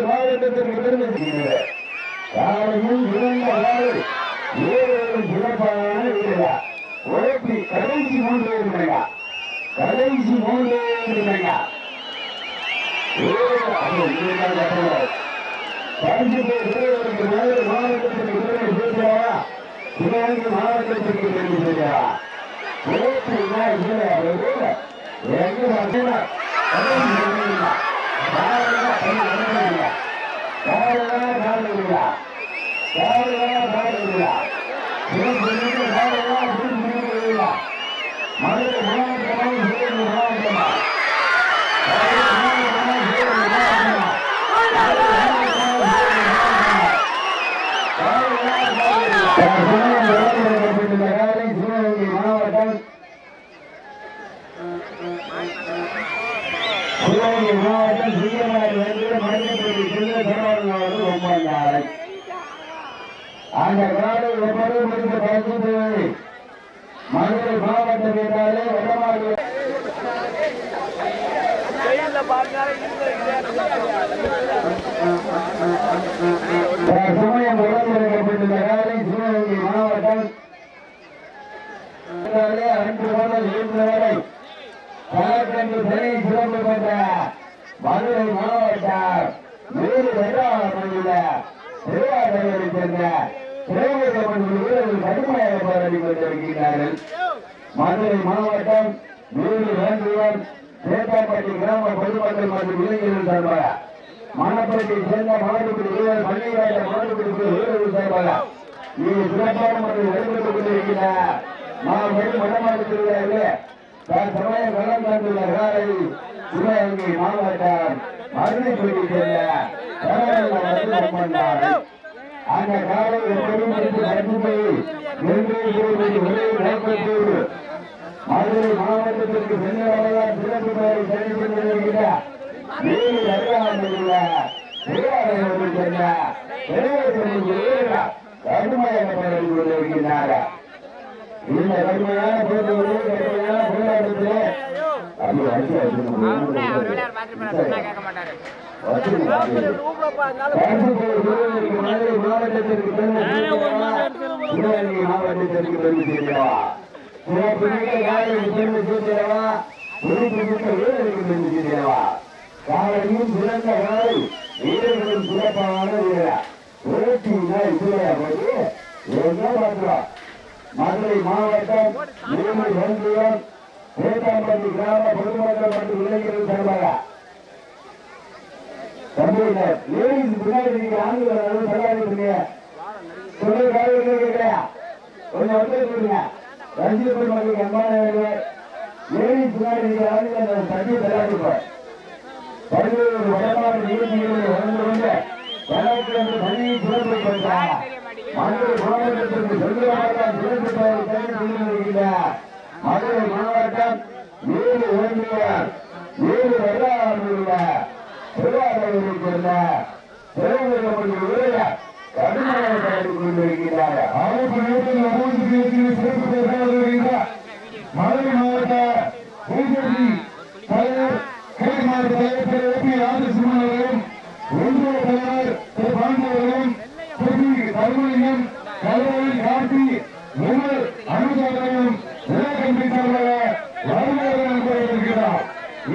மாவட்டத்திற்கு பெருமை காலையில் இறந்த நாள் வீரர்களும் சிறப்பான வீரரா உழைப்பி கடைசி மூன்று இருக்கிறாங்க கடைசி மூன்று இருக்கிறாங்க பரிசு மாவட்டத்திற்கு பெருமை மாவட்டத்திற்கு உழைப்பு எங்க பார்த்தீங்கன்னா மாவட்டம் சிவகங்கை மாவட்டம் சிங்கமாரி மனிதப்பள்ளி செல்வ அந்த முடிந்த மதுரை மாவட்டம் என்றாலே வடமாறு சமயம் வளர்ந்திருக்கப்பட்டுள்ள காலை சிவகங்கை மாவட்டம் என்றாலே அன்று முதல் இன்று வரை பலக்கன்று தனி சிறப்பு பெற்ற மதுரை மாவட்டம் வேறு வெள்ளாளமணியில திருவாரூரை சேர்ந்த திரைவசப்பட்டு வீரர்கள் கடுமையாக போராடி கொண்டிருக்கிறார்கள் மதுரை மாவட்டம் வேறு வேண்டுவர் சேத்தாப்பட்டி கிராம பொதுமக்கள் மற்றும் இளைஞர்கள் சார்பாக மாவட்டத்திற்கு சேர்ந்த மாடுபிடி வீரர் பள்ளிவாயில சார்பாக இது சிறப்பான முறையில் வழிபட்டுக் கொண்டிருக்கிறார் மாவட்டம் வடமாடு திருவிழாவிலே வெள்ளம் தந்துள்ள சிவகங்கை மாவட்டம் அந்த காலை மதுரை மாவட்டத்திற்கு சிறப்பு பெயரை சரி கொண்டிருக்கிறார் நீதி அறியாமையுள்ள திருவாரூரை சேர்ந்த பெரியவர் இந்த கடுமையான போட்டியிலே கடுமையான போராட்டத்திலே மாவட்டத்திற்கு காலையும் சிறந்த காலை வீரர்களும் சிறப்பான வீரரா. உழைச்சின்னா இல்லையா போது என்ன பார்க்கிறோம்? மதுரை மாவட்டம் இருமல் ஒன்றியம் சேத்தாம்பட்டி கிராம பொதுமக்கள் மற்றும் இளைஞர்கள் சார்பாக. தம்பியினர் லேடிஸ் பின்னாடி ஆண்கள் சொல்லாதீங்க கேட்கலையா? கொஞ்சம் வந்து சொல்லுங்க ரஞ்சித் லேடிஸ் பின்னாடி ஆண்கள் வடமாறு வளர்ந்து கொண்டு வரலாற்று என்று தனியை சிறப்பு பெற்றார் மதுரை மாவட்டத்திற்கு சொல்லுவார்கள் சிறப்பு பெயரை தனி செய்திருக்கிறார் மதுரை மாவட்டம் ஏழு ஒன்றியார் ஏழு வரலாறு திருவாரூரை சேர்ந்த திருவண்ணாமலை வீரர் கடுமையாக கலந்து கொண்டிருக்கிறார் அவருக்கு நேரில் அமௌண்ட் பேசி சிறப்பு பெற்றார் மதுரை மாவட்ட பிஜேபி தலைவர் கிழக்கு மாவட்ட தலைவர் திரு ஏ பி ராஜசுமன் அவர்களும் ஒன்றிய தலைவர் திரு பாண்டி அவர்களும் திரு தர்மலிங்கம் கலைவரன் கார்த்தி விமல் அனுசாரனையும் விவேகம் சார்பாக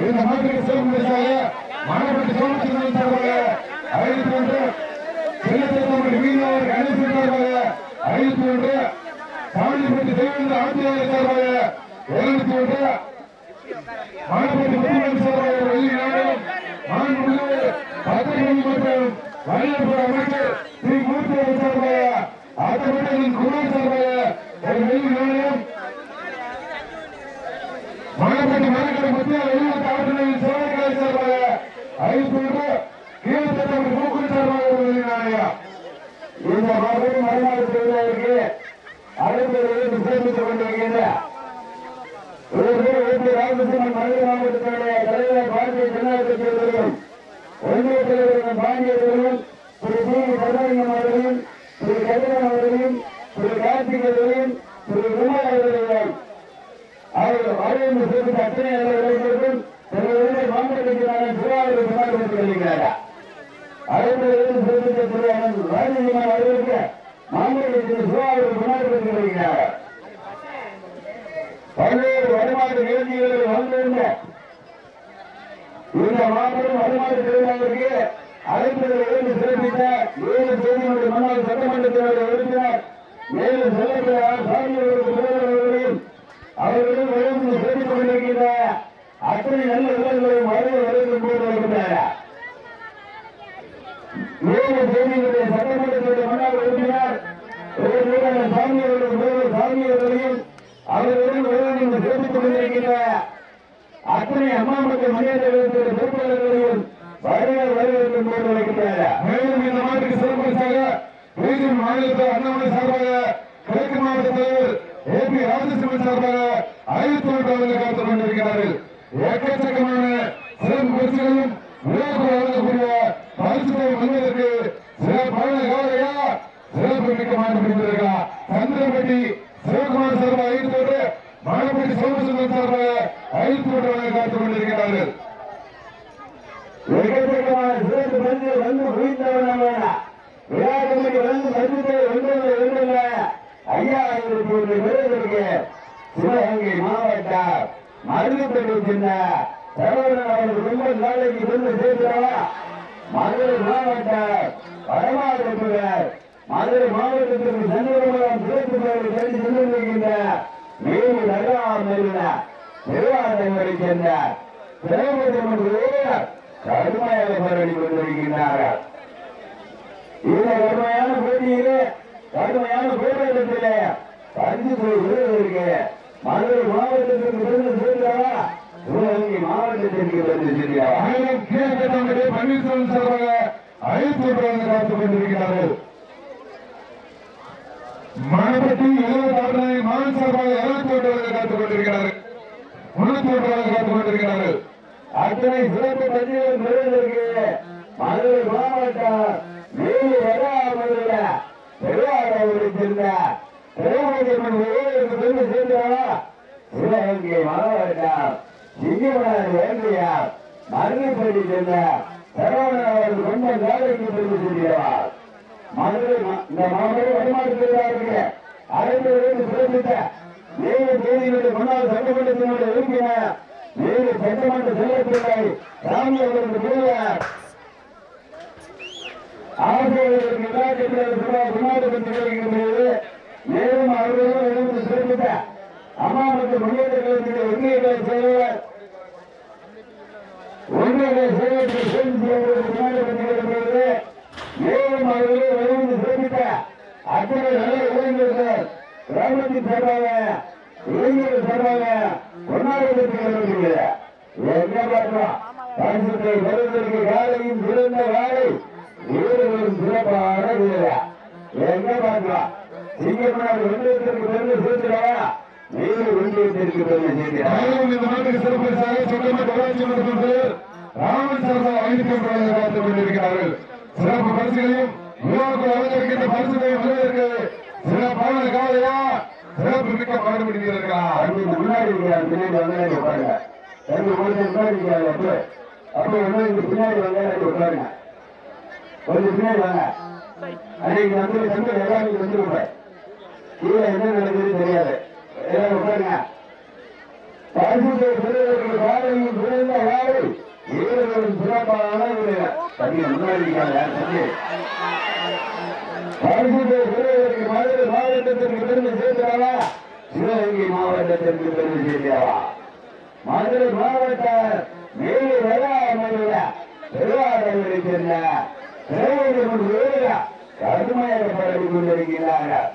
இந்த மாதிரி சிறப்பு மாணவர்கள் சோழச்சிவன் சார்பாக அறிவித்து ஒன்று செல்லத்தமிழ் மீனவர் கணேசன் சார்பாக அறிவித்து ஒன்று காஞ்சிபுரத்து தேவேந்திர ஆட்சியாளர் சார்பாக எழுபத்தி ஒன்று மாணவர்கள் முத்துமணி சார்பாக வெள்ளி மாண்புமிகு பத்திரிகை மற்றும் வழிநடப்பு அமைச்சர் ஸ்ரீ மூர்த்தி சார்பாக ஆத்தப்பட்டியின் சார்பாக ஒரு மாணவர்கள் மாநகர மத்திய வெளிநாட்டு ஆற்றலின் சேவைகளை சார்பாக ஐநூறு கீழ்த்தட்டமை மூக்குடி சார்பாக ஒரு இந்த மாதிரி மறுநாள் செய்வதற்கு அழைப்பதை சேர்த்துக் கொண்டிருக்கின்ற ராமகிருஷ்ணன் மதுரை மாவட்டத்தினுடைய தலைவர் பாரதிய ஜனதா கட்சி ஒன்றிய தலைவர்கள் பாண்டியவர்களும் திரு பி சர்வலிங்கம் அவர்களும் திரு கதிரன் அவர்களும் திரு கார்த்திக் அவர்களும் திரு குமார் அவர்களும் அவர்கள் வரவேற்பு எழுந்து அத்தனை நல்ல தங்களுடைய மாநிலத்திற்கான திருவாரூர் கொண்டாடப்பட்டு வருகிறாரா அடுத்த எழுந்து சிறப்பித்த அவர்களுக்கு மாநிலத்தில் திருவாரூர் கொண்டாடப்பட்டு வருகிறாரா பல்வேறு வருமான நிகழ்ச்சிகளில் வந்திருந்த இந்த மாபெரும் வருமான திருவிழாவிற்கு அழைப்பதில் இருந்து சிறப்பித்த ஏழு செய்திகளுடைய முன்னாள் சட்டமன்றத்தினுடைய உறுப்பினர் மேலும் அவர்களும் எழுந்து சிறப்பித்துக் கொண்டிருக்கின்ற அத்தனை நல்ல விலங்குகளையும் வரவு வருகின்ற போது வருகின்றன ஏழு செய்திகளுடைய சட்டமன்றத்தினுடைய முன்னாள் உறுப்பினர் ஒரு கொண்டிருக்கின்ற அத்தனை அம்மா மக்கள் பொறுப்பாளர்களையும் வருகிறது மேலும் இந்த மாட்டுக்கு சிறப்பரிசாக வேலூர் மாநிலத்தில் அண்ணாமலை சார்பாக கிழக்கு மாவட்ட தலைவர் ஏ பி ராஜசிம்மன் சார்பாக காத்துக் கொண்டிருக்கிறார்கள். எக்கச்சக்கமான சிறப்பு பரிசுகளும் விழாக்கள் வழங்கக்கூடிய பரிசுகளை வந்ததற்கு சிறப்பான காலையா? சிறப்பு மிக்க மாட்டு சந்திரபட்டி சிவகுமார் சார்பாக ஐந்து ஒன்று மணப்பட்டி சோமசுந்தரம் சார்பாக ஐந்து ஒன்று காத்துக் கொண்டிருக்கிறார்கள் எக்கச்சக்கமான சிறப்பு வந்து வந்து குவிந்தவன விழா வந்து மதிப்பை ஒன்றும் ஒன்றும் ஐயா ஐநூறு விருதுக்கு சிவகங்கை மாவட்டம் மருதுப்பட்டி சின்ன சரவணன் அவர்கள் ரொம்ப நாளைக்கு கொண்டு சேர்க்கிறவா மதுரை மாவட்டம் வடமாவட்டத்தினர் மதுரை மாவட்டத்திற்கு சந்திரபுரம் சிறப்பு கோயில் கல்வி சென்றிருக்கின்ற மேலு நகராமல் திருவாரூரை சேர்ந்த சிவபெருமன் கடுமையாக போராடி கொண்டிருக்கின்றார்கள். இந்த கடுமையான போட்டியிலே கடுமையான போராட்டத்திலே பரிசு மதுரை மாவட்டத்திற்கு விருது சேர்ந்தவா சிவகங்கை மாவட்டத்திற்கு சேர்ந்தவா மேலும் கீழக்கட்டவர்களே பன்னீர்செல்வம் சார்பாக ஐந்து ஒன்றாவது காத்துக் கொண்டிருக்கிறார்கள். மணப்பட்டி ஆறு மாவட்ட சார்பாக இருபத்தி ஒன்றாவது காத்துக் கொண்டிருக்கிறார்கள். முன்னூத்தி ஒன்றாவது காத்துக் கொண்டிருக்கிறார்கள். அத்தனை சிறப்பு பள்ளிகள் பெறுவதற்கு மதுரை மாவட்டம் மேலு வராமல் பெருவாரூரை சேர்ந்த திருமணம் சேர்ந்தவா சிவகங்கை மாவட்டம். சிங்கமனார் வேண்டியார் மருந்துப்படி சேர்ந்த சரவணன் அவர்கள் கொண்ட வேலைக்கு பெருமை சேர்ந்தவா மதுரை மா- இந்த மாவட்ட வருமானத்திற்கு அனைத்து சிறப்பித்த ஏழு தேதிகளுடைய முன்னாள் சட்டமன்றத்தினுடைய உறுப்பினர் ஏழு சட்டமன்ற செல்லப்பிள்ளை ராமி அவர்களுக்கு முதல்வர் ஆசிரியர்களுக்கு விழாக்கத்தில் முன்னாடி கொண்டிருக்கின்றது மேலும் அவர்களும் எழுந்து சிறப்பித்த அம்மா மற்றும் முன்னேற்ற கழகத்தினுடைய ஒன்றிய செயலர் ஒன்றிய செயலருக்கு சேர்ந்து மேலும் அவர்களும் எழுந்து சிறப்பித்த அத்தனை நல்ல இளைஞர்கள் கிராமத்தின் சார்பாக இளைஞர்கள் சார்பாக கொண்டாடப்பட்டு என்ன பார்க்கலாம்? பரிசுத்தை வருவதற்கு காலையும் சிறந்த வேலை வீரர்களும் சிறப்பான வீரர். என்ன பார்க்கலாம்? சிங்கப்பனார் ஒன்றியத்திற்கு பெருமை சேர்த்துடா நீர் ஒன்றியத்திற்கு பெருமை சேர்க்கிறார் மேலும் நாட்டுக்கு சொந்தமாக ஊராட்சி ராமன் சார்பாக ஐந்து ஒன்றாவது கொண்டிருக்கிறார்கள். சிறப்பு பரிசுகளையும் விழாக்கள் அலங்கரிக்கின்ற பரிசுகளையும் வருவதற்கு சிறப்பான காலையா? சிறப்பு மிக்க பாடுபடி வீரர்களா? அன்னைக்கு முன்னாடி இருக்கிறார் பின்னாடி வந்தாடி உட்காருங்க. ரெண்டு மூணு முன்னாடி இருக்கிறார் அப்போ அப்போ ஒண்ணு இங்க பின்னாடி வந்தாடி உட்காருங்க. கொஞ்சம் பின்னாடி வாங்க. அன்னைக்கு வந்து தம்பி எல்லாரும் வந்து கீழே என்ன நடக்குதுன்னு தெரியாது. சிறப்பான வீரர் தம்பி முன்னாடி மாவட்டத்திற்கு பெருமை சேர்க்கிறாரா சிவகங்கை மாவட்டத்திற்கு பெருமை சேர்க்கிறாரா மதுரை மாவட்ட மேலே வராமல் பெருவாரூரை சேர்ந்த கடுமையாக பரவி கொண்டிருக்கிறார்கள்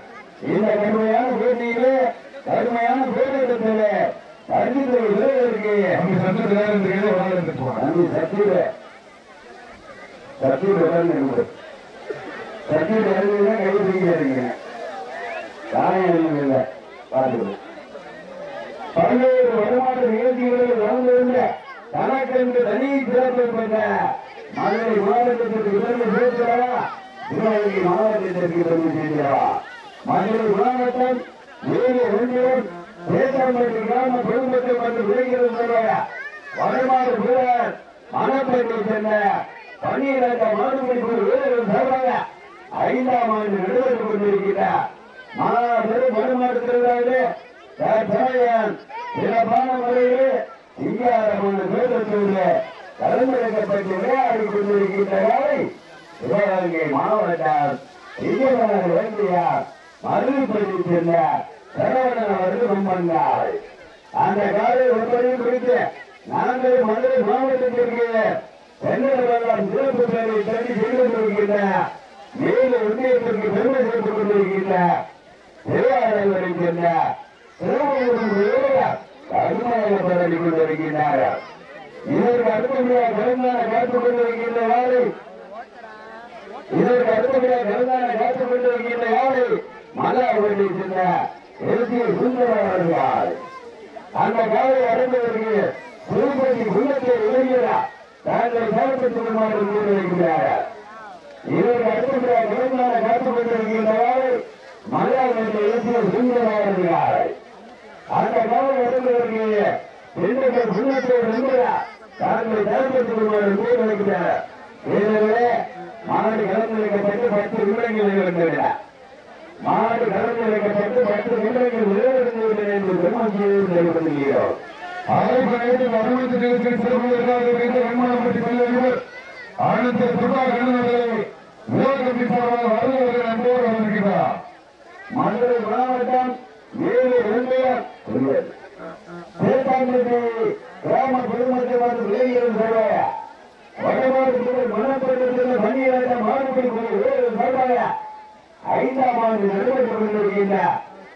இந்த கடுமையான போட்டியிலே கடுமையான போராட்டத்திலே பெறுவதற்கு அங்கு சென்று விளையாடுகிறீர்கள் விளையாடுறது போறாங்க நன்றி சத்தியில சத்தியில இருக்கு சத்தியில இறங்குங்க கை தூக்கி இறங்குங்க காயம் இல்லை. பார்த்துக்கணும் பல்வேறு வருமான நிகழ்ச்சிகளில் வளர்ந்திருந்த தனக்கென்று தனி சிறப்பு பெற்ற மதுரை மாவட்டத்திற்கு பெருமை சேர்க்கிறவா சிவகங்கை மாவட்டத்திற்கு பெருமை சேர்க்கிறவா மதுரை மாவட்டம் ஏழு ஒன்றியம் தேசம்பட்டி கிராம பொதுமக்கள் மற்றும் விளைகிறது வடமாறு வீரர் மணப்பேட்டை சேர்ந்த பன்னிரண்டு மாடுபடி வீரர்கள் சொல்றாங்க ஐந்தாம் ஆண்டு நடைபெற்றுக் கொண்டிருக்கின்ற மாபெரும் மறுமாடு திருவிழாவிலே சிறப்பான முறையில் சிங்காரமான நேதத்தில் கலந்துரைக்கப்பட்டு விளையாடி கொண்டிருக்கின்ற வேலை சிவகங்கை மாவட்டம் வேண்டியார் மருதுப்பள்ளி சேர்ந்த சரவணன் அவர்கள் முன்வந்தார் அந்த காலை ஒன்பதையும் குறித்து நாங்கள் மதுரை மாவட்டத்திற்கு செங்கடவெல்லாம் சிறப்பு பேரை தட்டி செய்து கொண்டிருக்கின்ற மேல ஒன்றியத்திற்கு பெருமை சேர்த்துக் கொண்டிருக்கின்ற திருவாரூரை சேர்ந்த சிவகங்கை கடுமையாக கொண்டிருக்கின்றார் இதற்கு அடுத்தபடியாக கருந்தான காத்துக் கொண்டிருக்கின்ற யாரை? இதற்கு அடுத்தபடியாக தெலுங்கானா காத்துக் கொண்டிருக்கின்ற யாரை? மல்லாபுரத்தை சேர்ந்த எழுதிய சுந்தரவார்கள். அந்த காலை அடைந்தவருக்கு திருப்பதி உள்ளத்தை இளைஞரா தாங்கள் செயல்பட்டுக் கொள்ளுமாறு கூறியிருக்கிறார் இதற்கு அடுத்தபடியாக தெலுங்கானா காத்துக் கொண்டிருக்கின்ற யாரை மல்லாபுரத்தை எழுதிய சுந்தரவார்கள். அந்த காலை அடைந்தவருக்கு திண்டுக்கல் உள்ளத்தை இளைஞரா தாங்கள் செயல்பட்டுக் கொள்ளுமாறு கூறியிருக்கிறார் மாநாடு கலந்துரைக்கப்பட்டு பத்து நிமிடங்கள் மாடு மாநாடு கலந்துரைக்கப்பட்டு பத்து நிமிடங்கள் உயர்ந்தவில்லை என்று பெருமாச்சியை தெரிவிக்கிறோம் ஆலைப்படையில் வரவேற்பு நிகழ்ச்சியில் சிறப்புவதற்காக வைத்த வெண்மணப்பட்டி பள்ளியவர் ஆனந்த துர்கா கண்ணனவர்களை உலகத்தி சார்பாக வருவதற்கு நண்போடு வந்திருக்கிறார். மதுரை மாவட்டம் ஏழு இரண்டையார் சேத்தாம்பட்டி கிராம பொதுமக்கள் மற்றும் விளைஞர்கள் சொல்வாங்க வடமாடு மனப்பட்டத்தில் பணியாற்ற மாறுபடி சொல்வாங்க ஐந்தாம் ஆண்டு நடைபெற்றுக் கொண்டிருக்கின்ற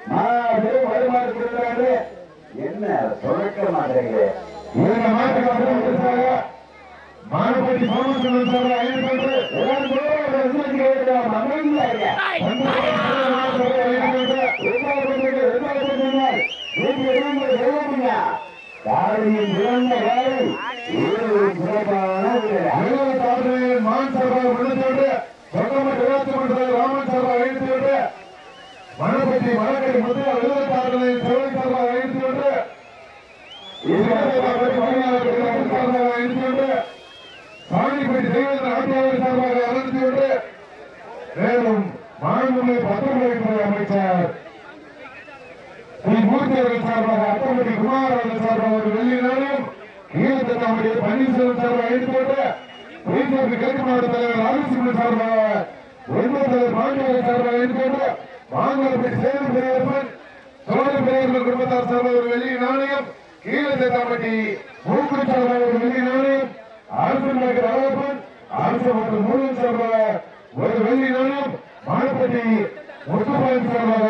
மாபெரும் திருவிழாவில் என்ன சுழக்க மாட்டேங்குது இந்த மாட்டுக்கு எல்லாரும் சொல்லுவாங்க, இருங்க. காலையில் பிறந்த காலை ஏழு சிறப்பான வீரர். மான் சார்பாக விழுந்தோடு சொந்தமட்டு விளையாட்டு மன்றத்தில் ராமன் சார்பாக அழைத்துவிட்டு மணப்பட்டி வழக்கை முதல் எழுபத்தாறுகளை சிவனை சார்பாக அழைத்துவிட்டு சார்பாக அழைத்துவிட்டு சாணிப்பட்டி தேவேந்திர ஆட்சியாளர் சார்பாக அழைத்துவிட்டு மேலும் மாண்புமிகு பத்திரத்துறை அமைச்சர் ஸ்ரீ மூர்த்தி அவர்கள் சார்பாக அத்தம்பட்டி குமார் அவர்கள் சார்பாக ஒரு வெள்ளி நாணயம் ஈழத்தமிழ் பன்னீர்செல்வம் சார்பாக எடுத்துக்கொண்டு பிஜேபி கிழக்கு மாவட்ட தலைவர் ராமசிம்மன் சார்பாக ஒன்பது தலைவர் பாண்டியவர் சார்பாக எடுத்துக்கொண்டு மாங்கலப்பட்டி சேலம் பெரியவர்கள் சோழ பெரியவர்கள் குடும்பத்தார் சார்பாக ஒரு வெள்ளி நாணயம் கீழத்தம்பட்டி மூக்குடி சார்பாக ஒரு வெள்ளி நாணயம் அரசு நகர் அழகப்பன் அரசு மற்றும் மூலம் சார்பாக ஒரு வெள்ளி நாணயம் மானப்பட்டி முத்துப்பாயின் சார்பாக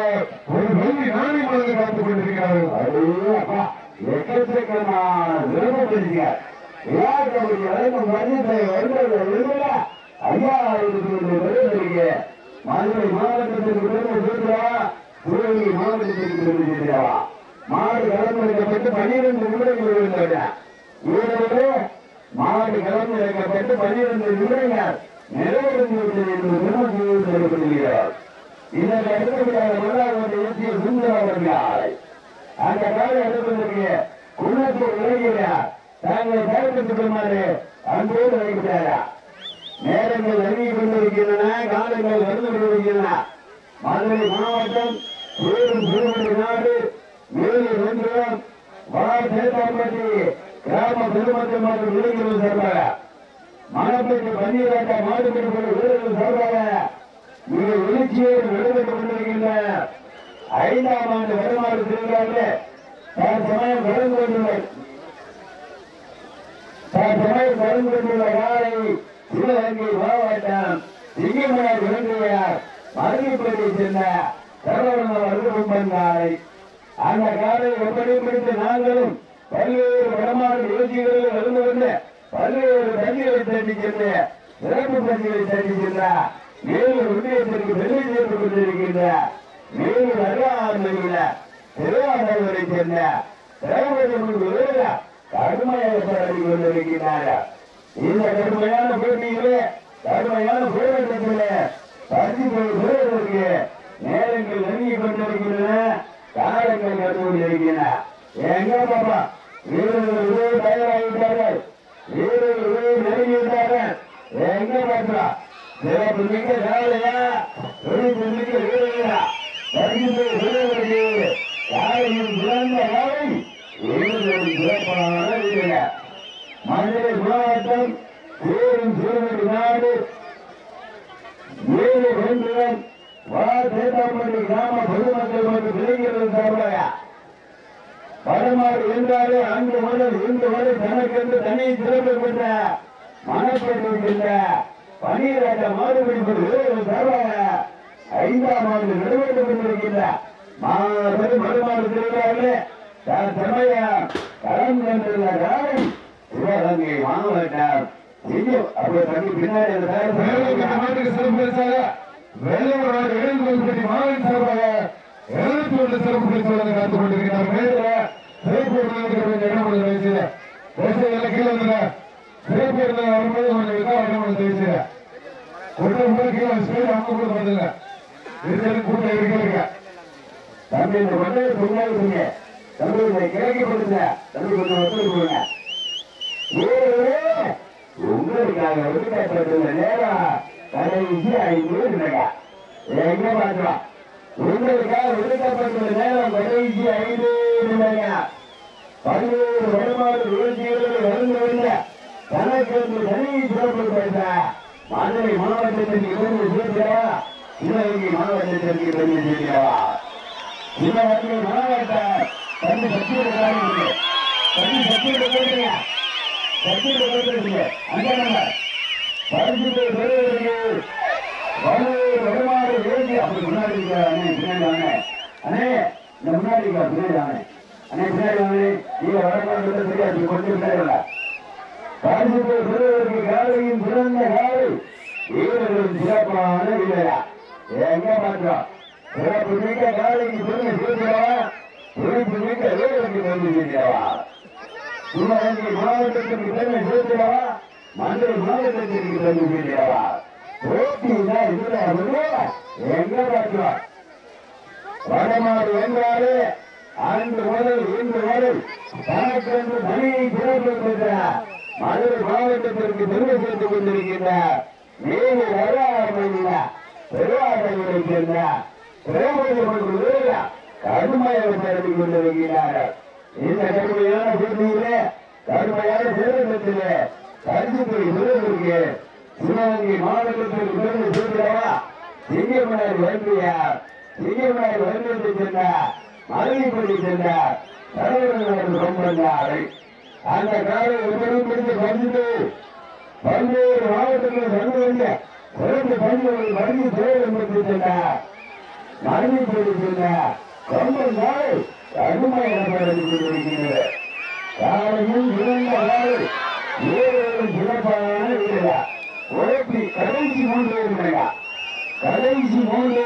ஒரு வெள்ளி நாணயம் வழங்க காத்துக் கொண்டிருக்கிறார்கள். எக்கச்சக்கமான விருப்பம் தெரிஞ்சுங்க. மதுரை மாவட்டத்திற்கு பெருமை சேர்க்கிறவா சிவகங்கை மாவட்டத்திற்கு பெருமை சேர்க்கிறவா மாடு கலந்துரைக்கப்பட்டு நிமிடங்கள் இருந்தது வீரர்களே மாடு கலந்துரைக்கப்பட்டு பனிரெண்டு நிமிடங்கள் நிறைவேறி விட்டது என்று பெருமை தெரிவிக்கிறார் இதற்கு அடுத்தபடியாக மல்லாவது ஏற்றிய சுந்தர அவர்கள் அந்த கால எடுப்பதற்கு குன்னத்தூர் விலகிறார் தாங்கள் செயல்பட்டுக் அன்போடு வைக்கிறாரா நேரங்கள் நெருங்கி கொண்டிருக்கின்றன காலங்கள் வந்து கொண்டிருக்கின்றன. மதுரை மாவட்டம் சேரும் திருமணி நாடு மேலூர் ஒன்றும் வளர்ச்சி கிராம பெருமக்கள் மற்றும் இளைஞர்கள் சார்பாக மணப்பட்டு பன்னீராட்ட மாடுபடி வீரர்கள் சார்பாக. மிக எழுச்சியோடு நடைபெற்றுக் கொண்டிருக்கின்ற ஐந்தாம் ஆண்டு வருமாறு திருவிழாவிலே தற்சமயம் கலந்து கொண்டுள்ள தற்சமயம் கலந்து கொண்டுள்ள காலை சிவகங்கை மாவட்டம் சிங்கமனார் இலங்கையார் மருதிப்பட்டி சேர்ந்த சரவண வருடம் காலை. அந்த காலை எப்படி பிடித்து நாங்களும் பல்வேறு வடமாடு நிகழ்ச்சிகளில் இருந்து கொண்டு பல்வேறு பள்ளிகளை தட்டி சிறப்பு பள்ளிகளை தட்டி மேலும் ஒன்றியத்திற்கு வெள்ளி சேர்த்துக் கொண்டிருக்கின்ற மேலும் அருகாமையில திருவாரூரை சேர்ந்த திரௌபதி கடுமையாக போராடி கொண்டிருக்கிறார். இந்த கடுமையான போட்டியிலே கடுமையான போராட்டத்திலே பரிசு பெறுவதற்கு நேரங்கள் நெருங்கி கொண்டிருக்கின்றன காலங்கள் நடந்து கொண்டிருக்கின்றன. எங்க பாப்பா? வீரர்கள் உதவி தயாராகிவிட்டார்கள் வீரர்கள் எங்க பாப்பா சிறப்பு மிக்க காலையா துணிப்பு மிக்க வீரர்களா பரிசு வீரர்களுக்கு காலையில் சிறந்த காலை வீரர்களின் சிறப்பான வீரர்கள் மதுரை மாவட்டம் சேரும் நாடு ஏழு வா கிராம பொதுமக்கள் மற்றும் இளைஞர்கள் சார்பாக வடமாறு என்றாலே அன்று முதல் இன்று வரை தனக்கு என்று தனி சிறப்பு பெற்ற மனப்பட்டிருக்கின்ற பனிரண்ட மாடுபிடி வீரர்கள் ஐந்தாம் ஆண்டு நிறைவேற்றம் பெற்றிருக்கின்ற மாபெரும் மறுமாறு திருவிழாவிலே சமய களம் சென்றுள்ள காலம் சிவகங்கை மாவட்டம் செய்யும் அப்படியே தண்ணி சிறப்பு அந்த தயார் மேலும் இந்த செய்யப்பட்ட நாட்டுக்கு சிறப்பு பரிசாக வெள்ளூர் நாடு எழுநூத்தி மாவட்ட சார்பாக எழுநூத்தி ஒன்று சிறப்பு பரிசாக காத்துக் கொண்டிருக்கிறார் மேல சிறப்பு விருதுகளுக்கு இடம் கொடுக்க வயசு விவசாயிகள் கீழே வந்துங்க. சிறப்பு விருது வரும்போது கொஞ்சம் விதா இடம் கொடுக்க வயசு கீழே ஸ்பீட் அவங்க கூட வந்துங்க இருக்கிறது கூட்டம் இருக்கிறீங்க தம்பி இந்த கொண்டையை பின்னாடி கொடுங்க தம்பி இதை கிழக்கி தம்பி கொஞ்சம் ஒத்துழைப்பு கொடுங்க. வீரர்களே, உங்களுக்காக நேரம் கடைசி ஐநூறு நிமிடங்க. எங்க உங்களுக்காக நேரம் கடைசி பல்வேறு வருமான வீழ்ச்சிகள் வளர்ந்து வந்த தனக்கு தனி சிறப்பு பேச மதுரை மாவட்டத்திற்கு இருந்து சேர்க்கிறா சிவகங்கை மாவட்டத்திற்கு இருந்து சேர்க்கிறா சிவகங்கை மாவட்டம் தண்ணி சக்தியோட தண்ணி சக்தியோட போடுங்க சக்தியோட போடுறீங்க பரிசுத்தை பெறுவதற்கு அப்படி முன்னாடி அண்ணே பின்னாடி அண்ணே இந்த முன்னாடி பின்னாடி அண்ணே பின்னாடி வாங்க நீங்க வரக்கூடாது தெரியாது கொஞ்சம் பின்னாடி வாங்க. பரிசுத்தை பெறுவதற்கு காலையும் சிறந்த காலை. வீரர்களும் சிறப்பான வீரரா எங்க மாற்றோம்? சிறப்பு மிக்க காலைக்கு பெருமை சேர்க்கிறவா துடிப்பு மிக்க வீரருக்கு பெருமை சேர்க்கிறவா சிவகங்கை மாவட்டத்திற்கு பெருமை சேர்க்கிறவா மதுரை மாவட்டத்திற்கு பெருமை சேர்க்கிறவா போட்டினா இதுல எங்க பார்க்கிறோம் வடமாறு என்றாலே அன்று முதல் இன்று வரை தனக்கென்று தனியை சிறப்பு பெற்ற மதுரை மாவட்டத்திற்கு பெருமை சேர்த்துக் கொண்டிருக்கின்ற நீங்க வராமையில பெருவாசைகளை சேர்ந்த பிரேமதி மற்றும் வீரா கடுமையாக திரட்டி கொண்டிருக்கிறார்கள் இந்த கடுமையான போட்டியிலே கடுமையான சேதத்திலே பரிசுத்தை பெறுவதற்கு சிவகங்கை மாவட்டத்திற்கு பெருமை சேர்க்கிறவா? சிங்கமனர் வேண்டியார் சிங்கமனர் வேண்டியத்தை சென்ற மதுரைப்பள்ளி சென்ற தலைவர்கள் கொண்டாரை அந்த காலை ஒருவரும் பிடித்து பறித்து பல்வேறு மாவட்டங்களில் நடந்து சிறந்த பணிகளை மருந்தி சேவை பெற்று சென்றார். மருந்தி சென்றார். நாள் கடுமையாக கொண்டிருக்கிறது. காலையில் இறந்த நாள் வீரர்களும் சிறப்பான உழைப்பி கடைசி மூன்று கடைசி மூன்று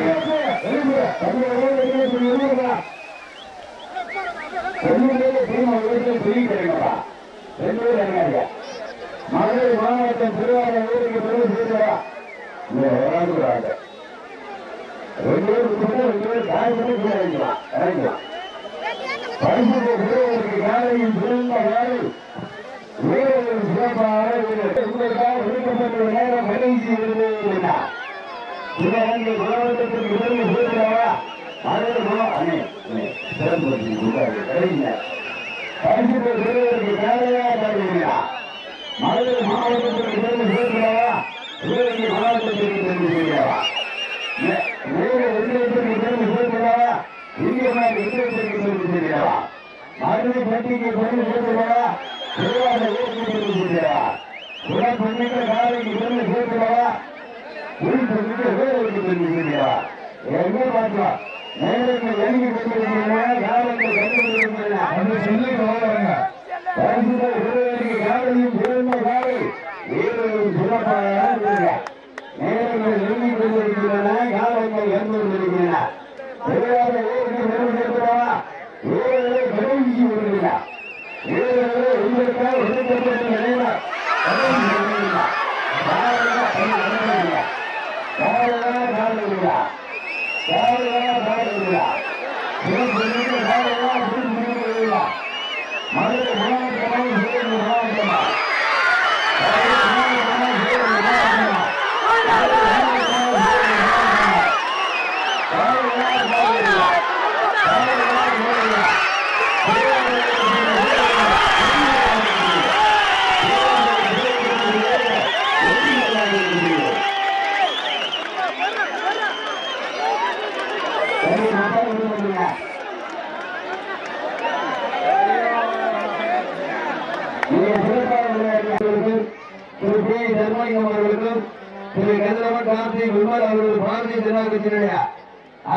மதுரை பள்ளிக்கு சொல்லிக்கிறவா சொல்லிக்கிறேங்க சிவகங்கை மாவட்டத்திற்கு பெருமை அது ஆரம்பில்ல அது நிறைய சொல்லிக்கிறேன் பெண்ணுடைய தீர்மா வீட்டில் துணி கிடைக்கப்பா பெண்ணூர் இறங்காதியா மதுரை மாவட்டம் திருவாரூர் ஊருக்கு பெருமை சேர்க்கிறா இங்க வராதுறாங்க ரெண்டு பேர் கொடுத்தா ரெண்டு பேர் காய் பண்ணி கீழே இறங்கிக்கலாம் இறங்கிக்கலாம் பரிசுத்தை பெறுவதற்கு காலையும் சிறந்த வேலை வீரர்கள் சிறப்பாக வீரர்கள் உங்களுக்காக ஒதுக்கப்பட்டுள்ள நேரம் கடைசி இருந்தது சிவகங்கை மாவட்டத்திற்கு பெருமை சேர்க்கிறவா மதுரை மாவட்டம் சிறப்பு கடைசியில் பரிசுத்தை பெறுவதற்கு தேவையா தருவீங்களா மதுரை மாவட்டத்திற்கு பெருமை சேர்க்கிறவா சிவகங்கை மாவட்டத்திற்கு பெருமை சேர்க்கிறவா வேறு ஒன்றியத்திற்கு பெருமை சேர்க்கிறவா இந்தியமாக ஒன்றியத்திற்கு பெருமை சேர்க்கிறவா மதுரை பட்டிக்கு பெருமை சேர்க்கிறவா திருவாரூர் ஊருக்கு பெருமை சேர்க்கிறவா சிறப்பு காலைக்கு பெருமை சேர்க்கிறவா குறிப்பிட்ட வேலைக்கு பெருமை சேர்க்கிறவா எங்கே பார்க்கலாம் சொல்லி போவாங்க பரிசுத்த வீரர்களுக்கு காலையும் சிறந்த காலை வீரர்களும் சிறப்பாக இருக்கிறார். நேரங்கள் நெருங்கிக் கொண்டிருக்கின்றன காலங்கள் வந்து கொண்டிருக்கின்றன விளையாட வீரர்கள் பெருமை சேர்க்கிறவா வீரர்களை கடைபிடிச்சு வருகிறார் வீரர்களை உங்களுக்காக ஒதுக்கப்பட்ட நிலையில கடைபிடிச்சு வருகிறார். காலையில கை கடைபிடிக்கிறார். காலையில காலையில காலையில காலையில சிறப்பு மிக்க காலையில சிறப்பு மிக்க வருகிறார். மதுரை மாவட்டமாக சிவகங்கை மாவட்டமா மதுரை மாவட்டமாக சிவகங்கை மாவட்டமா இங்கே சிறப்பாக விளையாடியவர்களுக்கும் திரு பி.